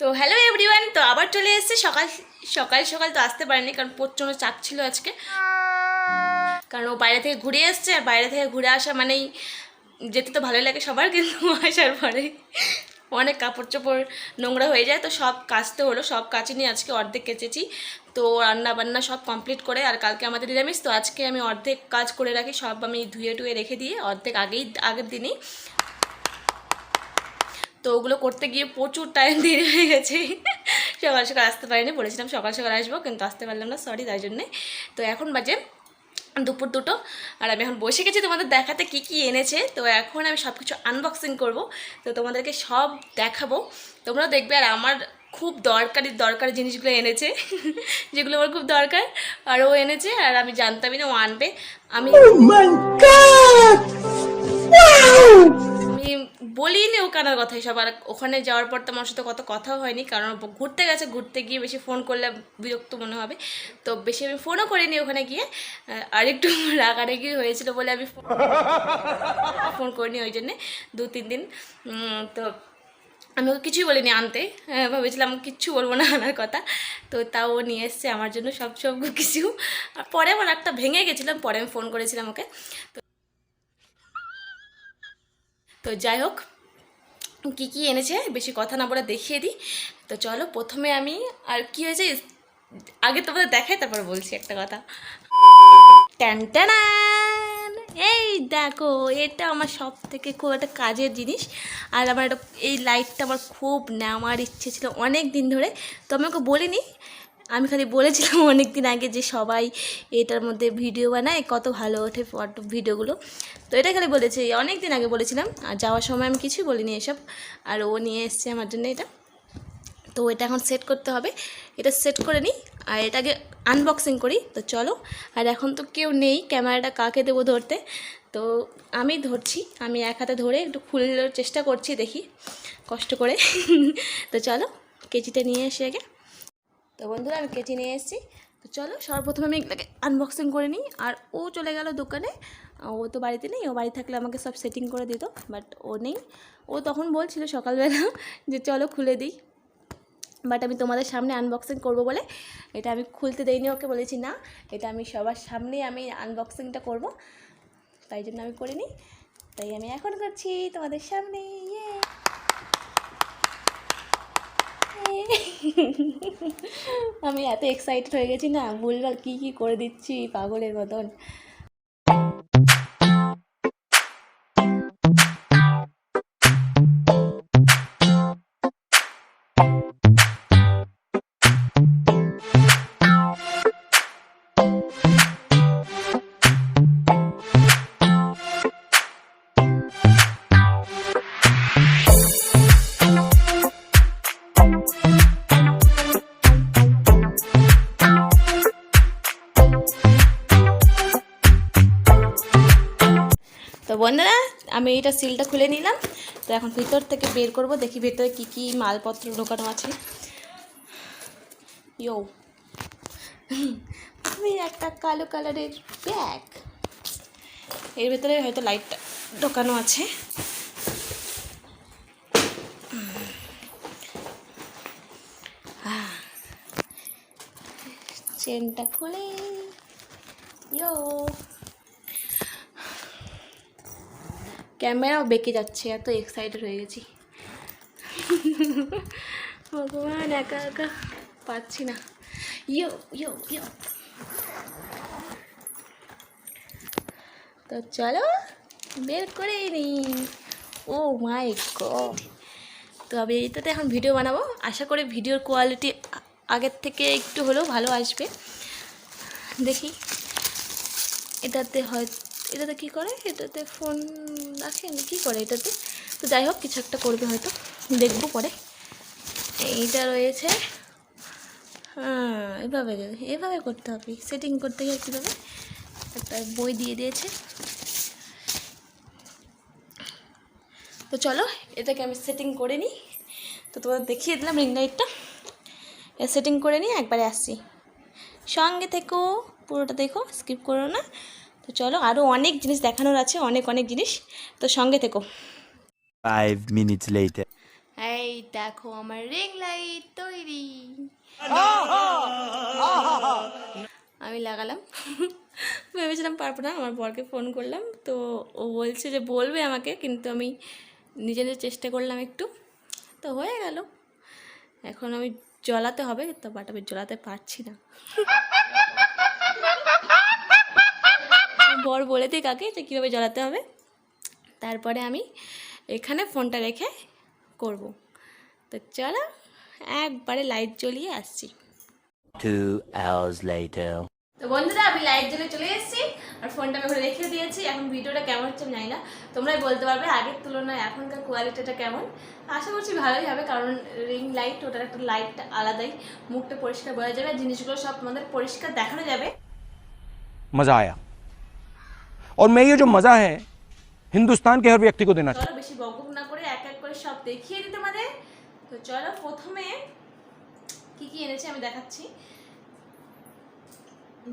তো hello everyone তো আবার চলে এসেছে। সকাল সকাল সকাল তো আসতে পারেনি, কারণ প্রচণ্ড চাপ ছিল আজকে। কারণ ও বাইরে থেকে ঘুরে এসছে, আর বাইরে থেকে ঘুরে আসা মানেই যেতে তো ভালোই লাগে সবার, কিন্তু আসার পরে অনেক কাপড় চোপড় নোংরা হয়ে যায়। তো সব কাচতে হলো, সব কাচিনি আজকে অর্ধেক কেচেছি। তো রান্না বান্না সব কমপ্লিট করে, আর কালকে আমাদের নিরামিষ, তো আজকে আমি অর্ধেক কাজ করে রাখি, সব আমি ধুয়ে টুয়ে রেখে দিয়ে অর্ধেক আগেই, আগের দিনই তো ওগুলো করতে গিয়ে প্রচুর টাইম দেরি হয়ে গেছে। সকাল সকাল আসতে পারিনি, বলেছিলাম সকাল সকাল আসব, কিন্তু আসতে পারলাম না সরি তাই জন্যে। তো এখন বাজে দুপুর দুটো, আর আমি এখন বসে গেছি তোমাদের দেখাতে কি কি এনেছে। তো এখন আমি সব কিছু আনবক্সিং করব, তো তোমাদেরকে সব দেখাবো। তোমরাও দেখবে, আর আমার খুব দরকারি দরকারি জিনিসগুলো এনেছে, যেগুলো আমার খুব দরকার, আর ও এনেছে, আর আমি জানতামই না ও আনবে। আমি আমি বলিনি ও কানার কথাই সব আর ওখানে যাওয়ার পর তো আমার সাথে কত কথা হয়নি কারণ ঘুরতে গেছে ঘুরতে গিয়ে বেশি ফোন করলে বিরক্ত মনে হবে। তো বেশি আমি ফোনও করিনি ওখানে গিয়ে। আর একটু রাগারাগি হয়েছিল বলে আমি ফোন করিনি ওই জন্যে দু তিন দিন। তো আমি ওকে কিছুই বলিনি আনতে। হ্যাঁ, ভেবেছিলাম কিচ্ছু বলব না আনার কথা। তো তাও ও নিয়ে এসছে আমার জন্য সব সব কিছু। আর পরে আমার একটা ভেঙে গেছিলাম পরে আমি ফোন করেছিলাম ওকে। তো যাই হোক, কী কী এনেছে বেশি কথা না বলে দেখিয়ে দিই। তো চলো প্রথমে আমি আর কি হয়েছে আগে তোমাদের দেখাই, তারপর বলছি একটা কথা। ট্যান এই দেখো, এটা আমার সব থেকে খুব একটা কাজের জিনিস। আর আমার এই লাইটটা আমার খুব নেওয়ার ইচ্ছে ছিল অনেক দিন ধরে। তো আমি ওকে বলিনি আমি খালি বলেছিলাম অনেক দিন আগে যে সবাই এটার মধ্যে ভিডিও বানায়, কত ভালো ওঠে ফটো ভিডিওগুলো। তো এটা খালি বলেছি অনেক দিন আগে বলেছিলাম, আর যাওয়ার সময় আমি কিছুই বলিনি এসব, আর ও নিয়ে এসছে আমার জন্য এটা। তো এটা এখন সেট করতে হবে, এটা সেট করে নিই, আর এটাকে আনবক্সিং করি, তো চলো। আর এখন তো কেউ নেই, ক্যামেরাটা কাকে দেবো ধরতে? তো আমি ধরছি, আমি এক হাতে ধরে একটু খুলার চেষ্টা করছি দেখি, কষ্ট করে। তো চলো, কেজিটা নিয়ে এসে আগে। তো বন্ধুরা, আমি কেচি নিয়ে এসেছি। তো চলো, সর্বপ্রথম আমি এগুলোকে আনবক্সিং করে নিই। আর ও চলে গেল দোকানে। ও তো বাড়িতে নেই, ও বাড়ি থাকলে আমাকে সব সেটিং করে দিত বাট ও নেই। ও তখন বলছিল সকালবেলা যে চলো খুলে দিই। বাট আমি তোমাদের সামনে আনবক্সিং করব বলে, এটা আমি খুলতে দেইনি, ওকে বলেছি না। এটা আমি সবার সামনেই আমি আনবক্সিংটা করব। তাই জন্য আমি করিনি তাই আমি এখন করছি তোমাদের সামনে ইয়ে আমি এত এক্সাইটেড হয়ে গেছি না ভুলভাল কী কী করে দিচ্ছি পাগলের মতন। বন্ধুরা, আমি এটা সিলটা খুলে নিলাম। তো এখন ভিতর থেকে বের করব, দেখি ভেতরে কি কি মালপত্র ঢোকানো আছে। ইয়ো। আমি একটা কালো কালারের ব্যাগ। এর ভেতরে হয়তো লাইটটা ঢোকানো আছে। চেনটা খুলে। ইয়ো। ক্যামেরাও বেঁকে যাচ্ছে, এত এক্সাইটেড হয়ে গেছি। ভগবান, একা একা পাচ্ছি না। ইয়ো ইয়ো ইয়ো। তো চলো, বের করে নিই। Oh my god. তো আমি এইটাতে এখন ভিডিও বানাবো। আশা করি ভিডিওর কোয়ালিটি আগের থেকে একটু হলেও ভালো আসবে। দেখি, এটাতে হয় এটাতে কী করে? এটাতে ফোন রাখে কী করে এটাতে? তো যাই হোক, কিছু একটা করবে হয়তো। দেখব পরে। এইটা রয়েছে। হ্যাঁ এভাবে এভাবে করতে হবে। সেটিং করতে গিয়ে কীভাবে? একটা বই দিয়ে দিয়েছে। তো চলো, এটাকে আমি সেটিং করে নিই। তো তোমাদের দেখিয়ে দিলাম রিং লাইটটা সেটিং করে নিই একবারে আসছি। সঙ্গে থেকো, পুরোটা দেখো স্কিপ করো না। তো চলো আরও অনেক জিনিস দেখানোর আছে অনেক অনেক জিনিস। তো সঙ্গে থেকো। Five minutes later. এই দেখো আমার রিং লাইট তৈরি। আমি লাগালাম। ভেবেছিলাম পারব না আমার বরকে ফোন করলাম। তো ও বলছে যে বলবে আমাকে কিন্তু আমি নিজে নিজে চেষ্টা করলাম একটু। তো হয়ে গেল। এখন আমি জ্বলাতে হবে তো বাট আমি জ্বলাতে পারছি না। বর বলে দিই কাকে যে কীভাবে জ্বালাতে হবে। তারপরে আমি এখানে ফোনটা রেখে করব। তো চলো একবারে লাইট জ্বলিয়ে আসছি। তো বন্ধুরা আমি লাইট জ্বলে চলে এসেছি আর ফোনটা আমি ওখানে রেখে দিয়েছি। এখন ভিডিওটা কেমন হচ্ছে জানি না। তোমরাই বলতে পারবে আগের তুলনায় এখনকার কোয়ালিটিটা কেমন। আশা করছি ভালোই হবে কারণ রিং লাইট ওটার একটা লাইট আলাদাই। মুখটা পরিষ্কার বোঝা যাবে জিনিসগুলো সব তোমাদের পরিষ্কার দেখানো যাবে। মজা আয়া। और मैं ये जो मज़ा है हिंदुस्तान के हर व्यक्ति को देना চলো বেশি বকবক না করে এক এক করে সব দেখিয়ে দিই তোমাদের তো চলো প্রথমে কি কি এনেছে আমি দেখাচ্ছি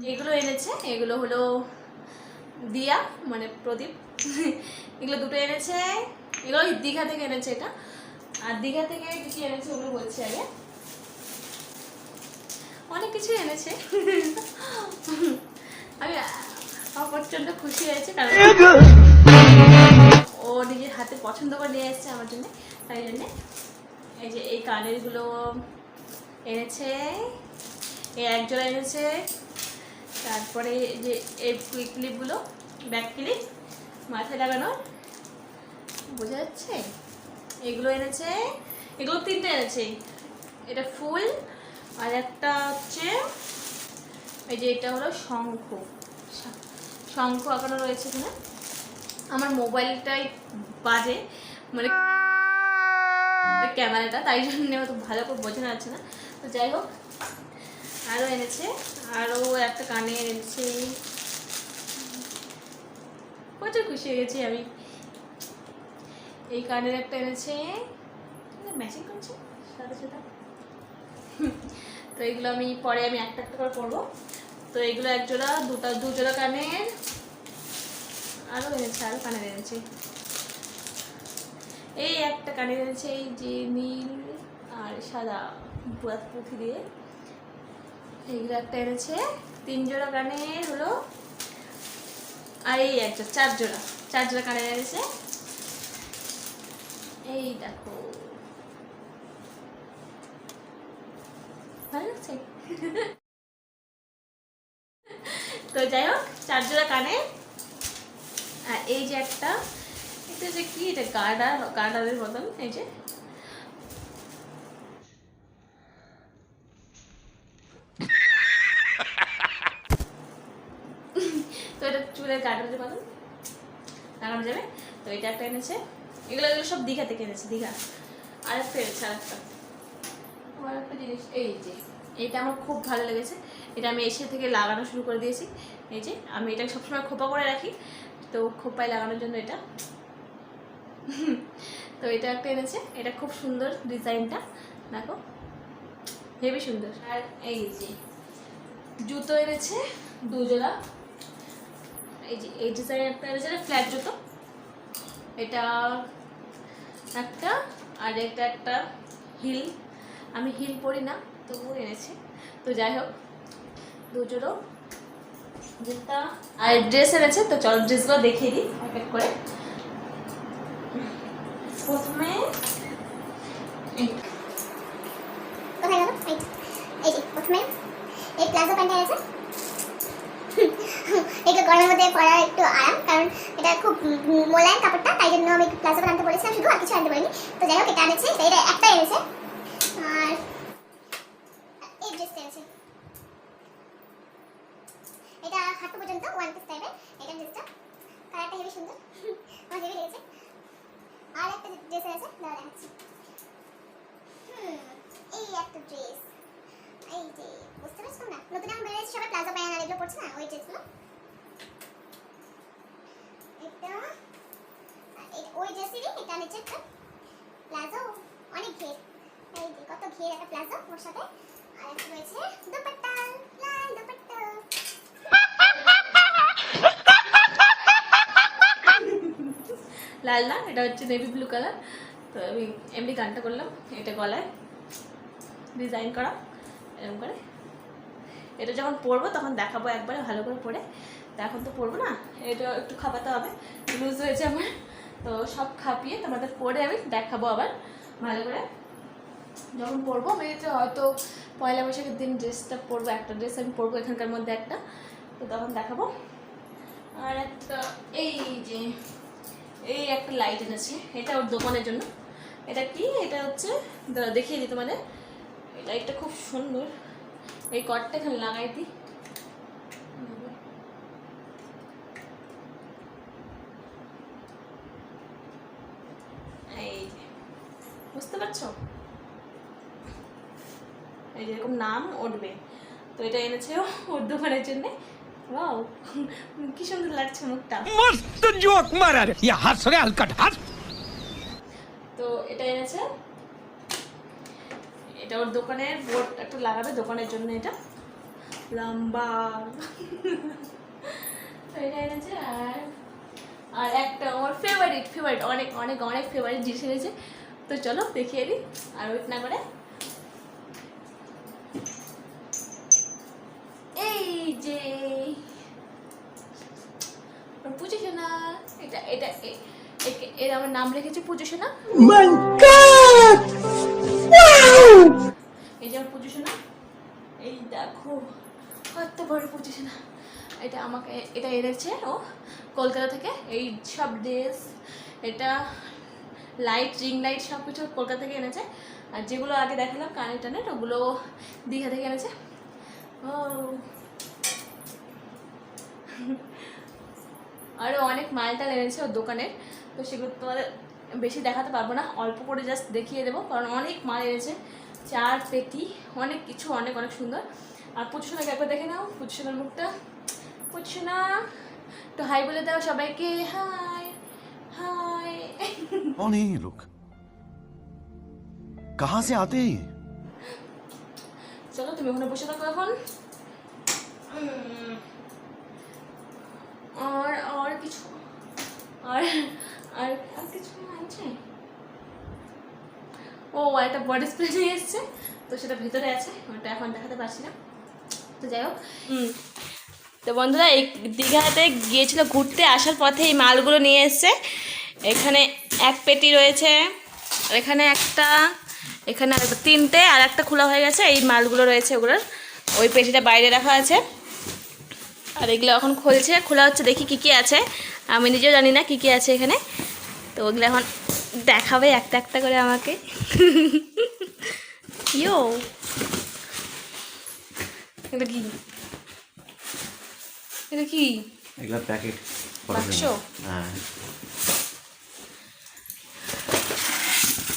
এগুলো এনেছে এগুলো হলো দিয়া মানে প্রদীপ এগুলো দুটো এনেছে এগুলো দীঘা থেকে এনেছে এটা আর দীঘা থেকে কি কি এনেছে ওগুলো বলছি আগে অনেক কিছু এনেছে আমি আমার প্রচণ্ড খুশি হয়েছে কারণ ও নিজের হাতে পছন্দ করে নিয়ে এসেছে আমার জন্য। তাই জন্যে এই যে এই কানেরগুলো এনেছে, এই একজোড়া এনেছে, তারপরে যে এই ক্লিপগুলো ব্যাক ক্লিপ মাথায় লাগানোর, বোঝা যাচ্ছে? এগুলো এনেছে, এগুলো তিনটে এনেছে। এটা ফুল আর একটা হচ্ছে, এই যে এটা হলো শঙ্খ। শঙ্খ আঁকানো রয়েছে এখানে। আমার মোবাইলটাই বাজে মানে ক্যামেরাটা, তাই জন্য অত ভালো করে বোঝানো যাচ্ছে না। তো যাই হোক আরও এনেছে আরও একটা কানে এনেছে। প্রচুর খুশি হয়ে গেছি আমি। এই কানের একটা এনেছে। ম্যাচিং করছে? সাথে সাথে। তো এগুলো আমি পরে আমি একটা একটা করে করব তো এগুলো এক জোড়া, দুটা, দু জোড়া কানের। আরও এনেছে আরও কানের এনেছে। এই একটা কানের এনেছে, এই যে নীল আর সাদা পুরা- পুঁথি দিয়ে। এইগুলো একটা এনেছে, তিন জোড়া কানের হলো। আর এই একটা চার জোড়া চার জোড়া কানের এনেছে। এই দেখো। ভালো লাগছে? তো যাই হোক চার জোড়া কানে। আর এই যে একটা, এটা যে কি, এটা গার্ডার গার্ডারের মতন, এই যে। তো এটা চুলের গার্ডারের মতন। লাগানো যাবে। তো এটা একটা এনেছে। এগুলো এগুলো সব দীঘা থেকে এনেছে দীঘা। আর একটা এনেছে আর একটা আমার একটা জিনিস, এই যে। এটা আমার খুব ভালো লেগেছে। এটা আমি এসে থেকে লাগানো শুরু করে দিয়েছি। এই যে, আমি এটা সবসময় খোপা করে রাখি। তো খোপায় লাগানোর জন্য এটা। তো এটা একটা এনেছে। এটা খুব সুন্দর ডিজাইনটা। দেখো হেবি সুন্দর। আর এই যে, জুতো এনেছে দুজোড়া। এই যে, এই ডিজাইন একটা এনেছে ফ্ল্যাট জুতো। এটা একটা আর এটা একটা হিল। আমি হিল পরি না। তবুও এনেছি। তো যাই হোক দুজোড়ো জুতা আর ড্রেস এনেছে, তো চল ড্রেসগুলো দেখিয়ে দিই এক এক করে। প্রথমে এই- যে এই প্লাজো প্যান্ট আছে এগুলো গরমের মধ্যে পরা একটু আরাম, কারণ এটা খুব মোলায়েম কাপড়টা, তাই জন্য আমি প্লাজো আনতে বলেছিলাম শুধু, আর কিছু তো যাই হোক, এটা এনেছে, এটা একটা এনেছে আর এই ড্রেসটা এনেছে এটা হাঁটু পর্যন্ত ওয়ান পিস টাইপের এটা ড্রেসটা কালারটা হেবি সুন্দর আমার হেবি লেগেছে আর একটা ড্রেস আছে দাঁড়া দেখাচ্ছি হুম, এই একটা ড্রেস এই যে বুঝতে পারছ না নতুন এখন বেরিয়েছে সবাই প্লাজো প্যান্ট আর এগুলো পড়ছে না ওই ড্রেসগুলো এটা আর এই- ওই ড্রেসেরই এটা নিচে একটা প্লাজো অনেক ঘের এই যে কত ঘের একটা প্লাজো ওর সাথে আর একটা রয়েছে দুপাট্টা লাল দুপাট্টা লাল না এটা হচ্ছে নেভি ব্লু কালার তো আমি এমনি গানটা করলাম, এটা গলায় ডিজাইন করা, এরকম করে। এটা যখন পরবো তখন দেখাবো একবারে ভালো করে পরে। তো এখন তো পরবো না, এটা একটু খাপাতে হবে লুজ হয়েছে আমার। তো সব খাপিয়ে তোমাদের পরে আমি দেখাবো আবার, ভালো করে। যখন পরবো আমি তো হয়তো পয়লা বৈশাখের দিন ড্রেসটা পরবো, একটা ড্রেস আমি পরবো এখানকার মধ্যে একটা। তো তখন দেখাবো। আর একটা, এই যে এই একটা লাইট এনেছে। এটা ওর দোকানের জন্য। এটা কি? এটা হচ্ছে দেখিয়ে দিই তোমাদের। এই লাইটটা খুব সুন্দর। এই কটটা এখানে লাগাই দিই। এই বুঝতে পারছ? এই যে এরকম নাম উঠবে। তো এটা এনেছে ওর দোকানের জন্য। কি সুন্দর লাগছে মুখটা। মস্ত জোক মারা ইয়া হাস রে হালকাট তো এটা এনেছে। এটা ওর দোকানে বোর্ড একটু লাগাবে দোকানের জন্য এটা। লম্বা। তো এটা এনেছে আর আর একটা আমার ফেভারিট ফেভারিট অনেক অনেক অনেক ফেভারিট জিনিস এনেছে। তো চলো দেখিয়ে দিই আর ওয়েট না করে। এই যে এটা এটা এর আমার নাম রেখেছি এই যে আমার এই দেখো কত বড় এটা আমাকে এটা এনেছে ও কলকাতা থেকে এই সব ড্রেস এটা লাইট রিং লাইট সব কিছু কলকাতা থেকে এনেছে। আর যেগুলো আগে দেখালাম কানের টানের ওগুলো দীঘা থেকে এনেছে। ও। আরও অনেক মালটাল এনেছে ওর দোকানের তো সেগুলো তোমাদের বেশি দেখাতে পারব না অল্প করে জাস্ট দেখিয়ে দেবো কারণ অনেক মাল এনেছে চার পেটি অনেক কিছু অনেক অনেক সুন্দর। আর পুচুসোনাকে একবার দেখে নাও পুচুসোনার মুখটা। পুচুসোনা একটু হাই বলে দাও সবাইকে হাই হাই অনেক লোক কাহা সে আতে চলো তুমি ওখানে বসে থাকো এখন। আর আর কিছু আর আর কিছু আছে? ও, একটা বডি স্প্রে নিয়ে এসছে। তো সেটা ভেতরে আছে, ওটা এখন দেখাতে পারছি না। তো যাই হোক তো বন্ধুরা, এই দীঘাতে গিয়েছিল ঘুরতে, আসার পথে এই মালগুলো নিয়ে এসছে। এখানে এক পেটি রয়েছে এখানে একটা, এখানে তিনটে, আর একটা খোলা হয়ে গেছে। এই মালগুলো রয়েছে ওগুলোর। ওই পেটিটা বাইরে রাখা আছে। আর এগুলো এখন খুলছে খোলা হচ্ছে দেখি কী কী আছে। আমি নিজেও জানি না কী কী আছে এখানে। তো ওগুলো এখন দেখাবে একটা একটা করে আমাকে। ইয়ো। এটা কি? এটা কি? এগুলা প্যাকেট। বাক্স? হ্যাঁ।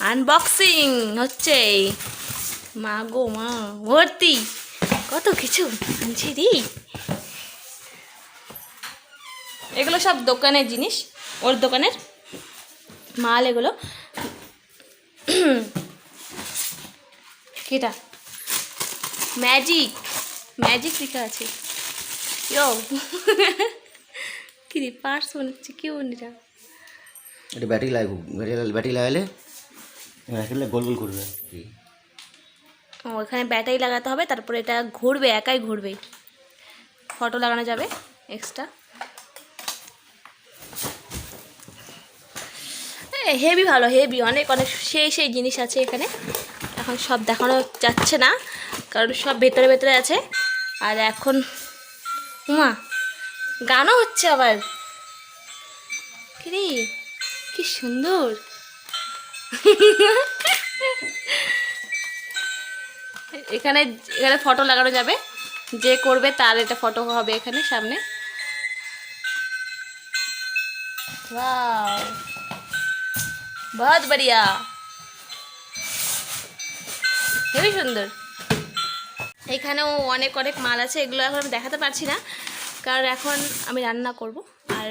আনবক্সিং হচ্ছে। মা গো মা। ভর্তি। কত কিছু আনছি রি। এগুলো সব দোকানের জিনিস। ওর দোকানের মাল এগুলো। কেটা? ম্যাজিক। ম্যাজিক লেখা আছে। ইয়ো। কি রে পার্স মনে হচ্ছে কেউ এটা এটা ব্যাটারি লাগবে ব্যাটারি ব্যাটারি লাগালে রাখলে গোল গোল করবে। ও এখানে ব্যাটারি লাগাতে হবে তারপরে এটা ঘুরবে একাই ঘুরবে। ফটো লাগানো যাবে এক্সট্রা হেভি ভালো হেভি অনেক অনেক সেই সেই জিনিস আছে এখানে। এখন সব দেখানো যাচ্ছে না, কারণ সব ভেতরে ভেতরে আছে। আর এখন, উমা, গানও হচ্ছে আবার। কিরে, কি সুন্দর। এখানে এখানে ফটো লাগানো যাবে। যে করবে তার এটা ফটো হবে এখানে সামনে। वाह बहुत बढ़िया হেবি সুন্দর এখানেও অনেক অনেক মাল আছে এগুলো এখন আমি দেখাতে পারছি না কারণ এখন আমি রান্না করব আর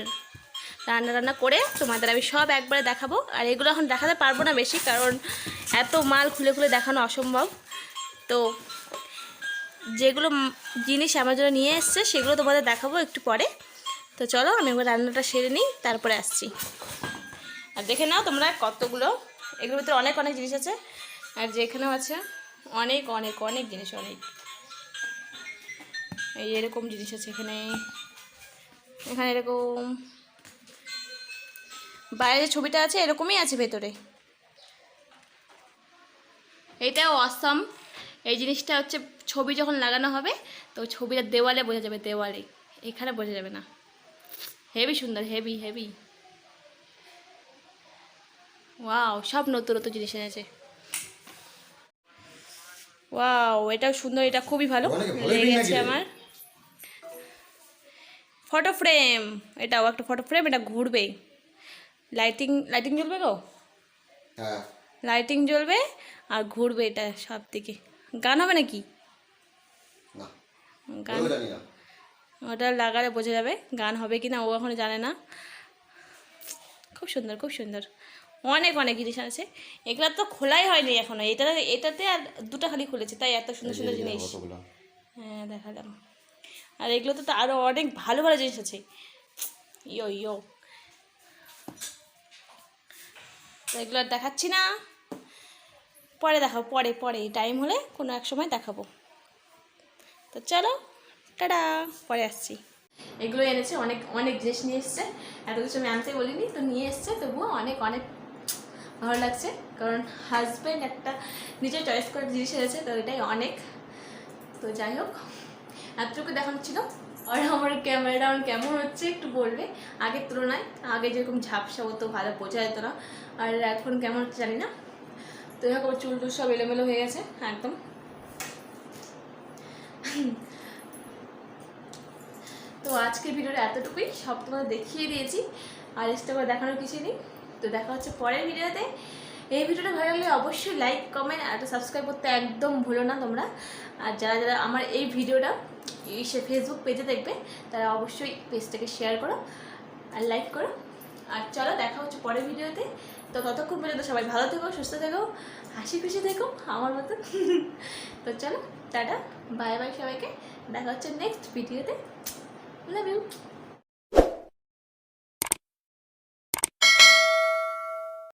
রান্না রান্না করে তোমাদের আমি সব একবারে দেখাবো আর এগুলো এখন দেখাতে পারবো না বেশি কারণ এত মাল খুলে খুলে দেখানো অসম্ভব তো যেগুলো উম জিনিস আমার জন্য নিয়ে এসছে সেগুলো তোমাদের দেখাবো একটু পরে তো চলো আমি এবার রান্নাটা সেরে নিই তারপরে আসছি আর দেখে নাও তোমরা কতগুলো। এগুলোর ভিতরে অনেক অনেক জিনিস আছে। আর যেখানেও আছে, অনেক অনেক অনেক জিনিস, অনেক। এই এরকম জিনিস আছে এখানে। এখানে এরকম। বাইরে যে ছবিটা আছে, এরকমই আছে ভেতরে। এটাও অসম এই জিনিসটা হচ্ছে, ছবি যখন লাগানো হবে, তো ছবিটা দেওয়ালে বোঝা যাবে, দেওয়ালে। এখানে বোঝা যাবে না। হেভি সুন্দর হেভি হেভি ওয়াও সব নতুন নতুন জিনিস এনেছে। ওয়াও এটাও সুন্দর এটা খুবই ভালো। লেগেছে আমার। ফটো ফ্রেম এটাও একটা ফটো ফ্রেম এটা ঘুরবে। লাইটিং লাইটিং জ্বলবে গো হ্যাঁ। লাইটিং জ্বলবে আর ঘুরবে এটা সব দিকে। গান হবে নাকি? গান ওটা লাগালে বোঝা যাবে গান হবে কি না ও এখনও জানে না। খুব সুন্দর খুব সুন্দর। অনেক অনেক জিনিস আছে এগুলো তো খোলাই হয়নি এখনও। এটা এটাতে আর দুটো খালি খুলেছে তাই এত সুন্দর সুন্দর জিনিস। হ্যাঁ দেখালাম। আর এগুলোতে তো আরও অনেক ভালো ভালো জিনিস আছে। ইয়ো ইয়ো। এগুলো আর দেখাচ্ছি না। পরে দেখাবো পরে পরে। টাইম হলে কোনো এক সময় দেখাবো। তো চলো টাটা। পরে আসছি। এগুলো এনেছে অনেক অনেক জিনিস নিয়ে এসছে। এত কিছু আমি আনতে বলিনি তো নিয়ে এসছে তবুও অনেক অনেক ভালো লাগছে। কারণ হাজব্যান্ড একটা নিজের চয়েস করে জিনিস এনেছে, তো এটাই অনেক। তো যাই হোক, এতটুকু দেখানো ছিল। আর আমার ক্যামেরা কেমন হচ্ছে একটু বলবে। আগের তুলনায়, আগে যেরকম ঝাপসা হতো, ভালো বোঝা যেত না। আর এখন কেমন হচ্ছে জানি না। তো দেখো চুল টুল সব এলোমেলো হয়ে গেছে, একদম। তো আজকের ভিডিওটা এতটুকুই। সব তোমাদের দেখিয়ে দিয়েছি। আর এক্সট্রা করে দেখানোর কিছু নেই। তো দেখা হচ্ছে পরের ভিডিওতে। এই ভিডিওটা ভালো লাগলে অবশ্যই লাইক কমেন্ট আর সাবস্ক্রাইব করতে একদম ভুলো না তোমরা। আর যারা যারা আমার এই ভিডিওটা সে ফেসবুক পেজে দেখবে, তারা অবশ্যই পেজটাকে শেয়ার করো আর লাইক করো। আর চলো দেখা হচ্ছে পরের ভিডিওতে। তো ততক্ষণ পর্যন্ত সবাই ভালো থেকো, সুস্থ থেকো, হাসি খুশি থেকো, আমার মতো তো চলো, টাটা বাই বাই সবাইকে। দেখা হচ্ছে নেক্সট ভিডিওতে। Love you